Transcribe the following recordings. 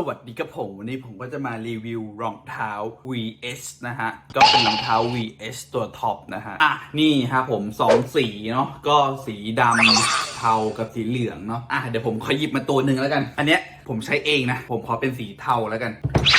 สวัสดีครับผมวันนี้ผมก็จะมารีวิวรองเท้า VS นะฮะ ก็เป็นรองเท้า VS ตัวท็อปนะฮะ อะ นี่ฮะผมสองสีเนาะก็สีดำเทากับสีเหลืองเนาะอะเดี๋ยวผมขอหยิบมาตัวหนึ่งแล้วกัน อันเนี้ยผมใช้เองนะ ผมขอเป็นสีเทาแล้วกัน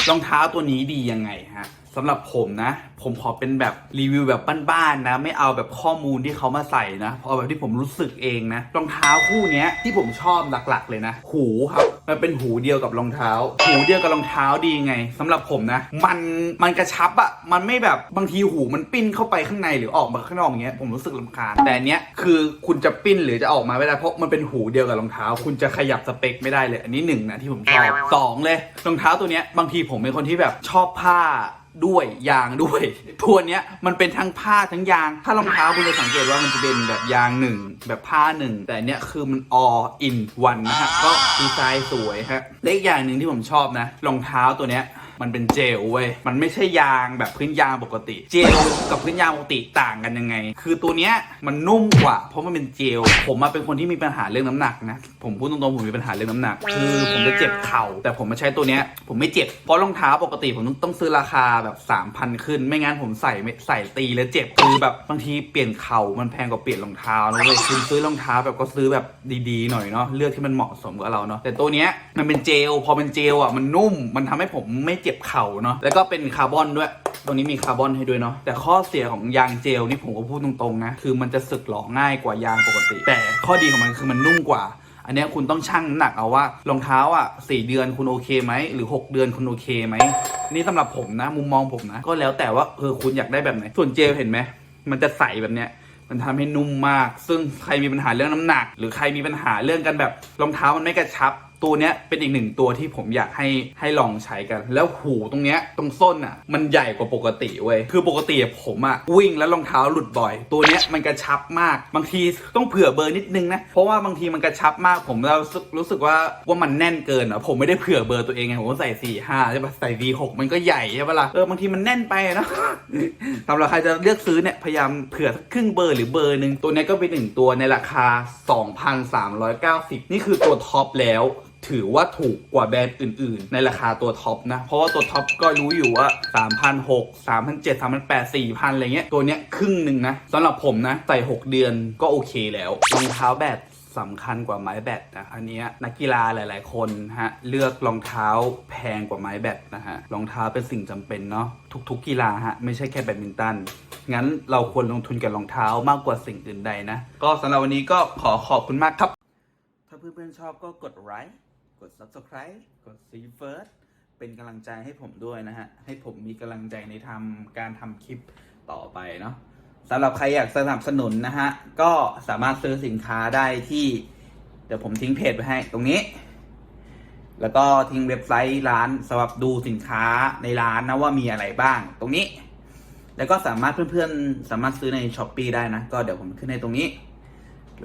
รองเท้าตัวนี้ดียังไงฮะ สำหรับผมนะ ผมขอเป็นแบบรีวิวแบบบ้านๆนะ ไม่เอาแบบข้อมูลที่เขามาใส่นะเพราแบบที่ผมรู้สึกเองนะรองเท้าคู่เนี้ยที่ผมชอบหลักๆ เลยนะ หูครับมันเป็นหูเดียวกับรองเท้า หูเดียวกับรองเท้าดีไงสำหรับผมนะ มันมันกระชับอะมันไม่แบบบางทีหูมันปิ้นเข้าไปข้างในหรือออกมาข้างนอกอย่างเงี้ยผมรู้สึกลำคาญแต่อันเนี้ยคือคุณจะปิ้นหรือจะออกมาไม่ได้เพราะมันเป็นหูเดียวกับรองเท้า คุณจะขยับสเปคไม่ได้เลย อันนี้หนึ่งนะที่ผมชอบสองเลยรองเท้าตัวเนี้ยบางทีผมเป็นคนที่แบบชอบผ้า ด้วยยางด้วยตัวเนี้ยมันเป็นทั้งผ้าทั้งยาง ถ้ารองเท้าคุณจะสังเกตว่ามันจะเป็นแบบยางหนึ่งแบบผ้าหนึ่งแต่เนี้ยคือมัน all in one นะฮะก็ดีไซน์สวยฮะและอีกอย่างหนึ่งที่ผมชอบนะรองเท้าตัวเนี้ย มันเป็นเจลเว้ย มันไม่ใช่ยางแบบพื้นยางปกติ เจลกับพื้นยางปกติต่างกันยังไง คือตัวเนี้ยมันนุ่มกว่า เพราะมันเป็นเจล ผมมาเป็นคนที่มีปัญหาเรื่องน้ำหนักนะ ผมพูดตรงๆผมมีปัญหาเรื่องน้ำหนัก คือผมจะเจ็บเข่า แต่ผมมาใช้ตัวเนี้ยผมไม่เจ็บ เพราะรองเท้าปกติผมต้องซื้อราคาแบบ3,000ขึ้น ไม่งั้นผมใส่ไม่ใส่ตีแล้วเจ็บ คือแบบบางทีเปลี่ยนเข่ามันแพงกว่าเปลี่ยนรองเท้านะเว้ยคุณซื้อรองเท้าแบบก็ซื้อแบบดีๆหน่อยเนาะ เลือกที่มันเหมาะสมกับเราเนาะ แต่ตัวเนี้ยมันเป็นเจล พอเป็นเจลอะมันนุ่ม มันทำให้ผมไม่เจ็บเข่าเนาะแล้วก็เป็นคาร์บอนด้วย ตรงนี้มีคาร์บอนให้ด้วยเนาะแต่ข้อเสียของยางเจลนี่ผมก็พูดตรงๆนะคือมันจะสึกหลอง่ายกว่ายางปกติ แต่ข้อดีของมันคือมันนุ่มกว่าอันนี้คุณต้องชั่งหนักเอาว่ารองเท้าอะสี่เดือนคุณโอเคไหมหรือ 6 เดือนคุณโอเคไหมนี่สำหรับผมนะ มุมมองผมนะ ก็แล้วแต่ว่าเออคุณอยากได้แบบไหน ส่วนเจลเห็นไหมมันจะใสแบบเนี้ยมันทำให้นุ่มมาก ซึ่งใครมีปัญหาเรื่องน้ำหนัก หรือใครมีปัญหาเรื่องกันแบบรองเท้ามันไม่กระชับ ตัวเนี้ยเป็นอีกหนึ่งตัวที่ผมอยากให้ให้ลองใช้กัน แล้วหูตรงเนี้ยตรงส้นอะมันใหญ่กว่าปกติเว้ยคือปกติผมอะวิ่งแล้วรองเท้าหลุดบ่อย ตัวเนี้ยมันกระชับมาก บางทีต้องเผื่อเบอร์นิดนึงนะเพราะว่าบางทีมันกระชับมากผมเรู้สึกรู้สึกว่าว่ามันแน่นเกินอะผมไม่ได้เผื่อเบอร์ตัวเองไงผมใส่สี่ห้าใช่ปะใส่วีหกมันก็ใหญ่ใช่ปะล่ะเออบางทีมันแน่นไปเนาะสำหรับใครจะเลือกซื้อเนี่ยพยายามเผื่อสักครึ่งเบอร์หรือเบอร์หนึ่งตัวเนี้ยก็เป็นหนึ่งตัวในราคา 2,390 นี่คือตัวท็อปแล้วถือว่าถูกกว่าแบรนด์อื่น ๆ ในราคาตัวท็อปนะ เพราะว่าตัวท็อปก็รู้อยู่ว่า 3,600 3,700 3,800 4,000 อะไรเงี้ย ตัวเนี้ยครึ่งหนึ่งนะสำหรับผมนะ ใส่ 6 เดือนก็โอเคแล้วรองเท้าแบตสำคัญกว่าไม้แบตนะ อันเนี้ยนักกีฬาหลาย ๆ คนฮะเลือกรองเท้าแพงกว่าไม้แบตนะฮะรองเท้าเป็นสิ่งจำเป็นเนาะทุก ๆ กีฬาฮะไม่ใช่แค่แบดมินตันงั้นเราควรลงทุนกับรองเท้ามากกว่าสิ่งอื่นใดนะ ก็สำหรับวันนี้ก็ขอขอบคุณมากครับ ถ้าเพื่อนๆชอบก็กดไลค์ กด subscribe กด see first เป็นกำลังใจให้ผมด้วยนะฮะ ให้ผมมีกำลังใจในทำการทำคลิปต่อไปเนาะสำหรับใครอยากสนับสนุนนะฮะ ก็สามารถซื้อสินค้าได้ที่ เดี๋ยวผมทิ้งเพจไว้ให้ตรงนี้ แล้วก็ทิ้งเว็บไซต์ร้านสำหรับดูสินค้าในร้านนะว่ามีอะไรบ้าง ตรงนี้ แล้วก็สามารถเพื่อนๆสามารถซื้อในช้อปปีได้นะ ก็เดี๋ยวผมขึ้นในตรงนี้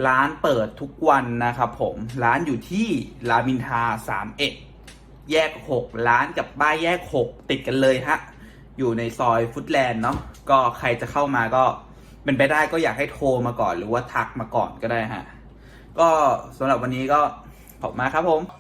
ร้านเปิดทุกวันนะครับผมร้านอยู่ที่รามินทาสามเอ็ดแยกหกร้านกับบ้านแยกหกติดกันเลยฮะ อยู่ในซอยฟุตแลนด์เนาะก็ใครจะเข้ามาก็เป็นไปได้ก็อยากให้โทรมาก่อนหรือว่าทักมาก่อนก็ได้ฮะ ก็สำหรับวันนี้ก็ขอบคุณมากครับผม